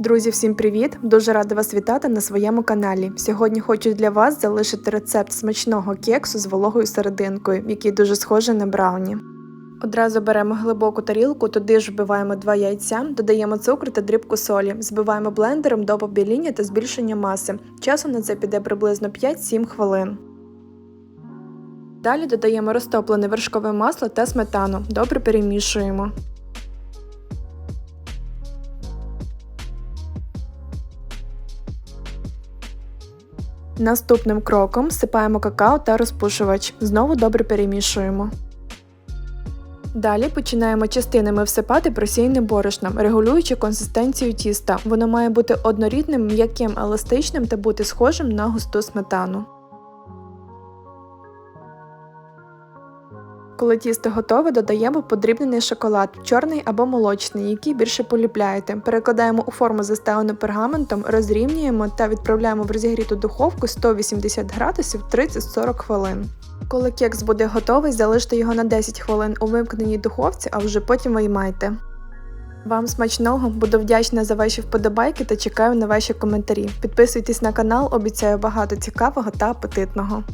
Друзі, всім привіт! Дуже рада вас вітати на своєму каналі. Сьогодні хочу для вас залишити рецепт смачного кексу з вологою серединкою, який дуже схожий на брауні. Одразу беремо глибоку тарілку, туди ж вбиваємо 2 яйця, додаємо цукор та дрібку солі, збиваємо блендером до побіління та збільшення маси. Часом на це піде приблизно 5-7 хвилин. Далі додаємо розтоплене вершкове масло та сметану. Добре перемішуємо. Наступним кроком всипаємо какао та розпушувач. Знову добре перемішуємо. Далі починаємо частинами всипати просійним борошном, регулюючи консистенцію тіста. Воно має бути однорідним, м'яким, еластичним та бути схожим на густу сметану. Коли тісто готове, додаємо подрібнений шоколад, чорний або молочний, який більше полюбляєте. Перекладаємо у форму заставлену пергаментом, розрівнюємо та відправляємо в розігріту духовку 180 градусів 30-40 хвилин. Коли кекс буде готовий, залиште його на 10 хвилин у вимкненій духовці, а вже потім виймайте. Вам смачного, буду вдячна за ваші вподобайки та чекаю на ваші коментарі. Підписуйтесь на канал, обіцяю багато цікавого та апетитного.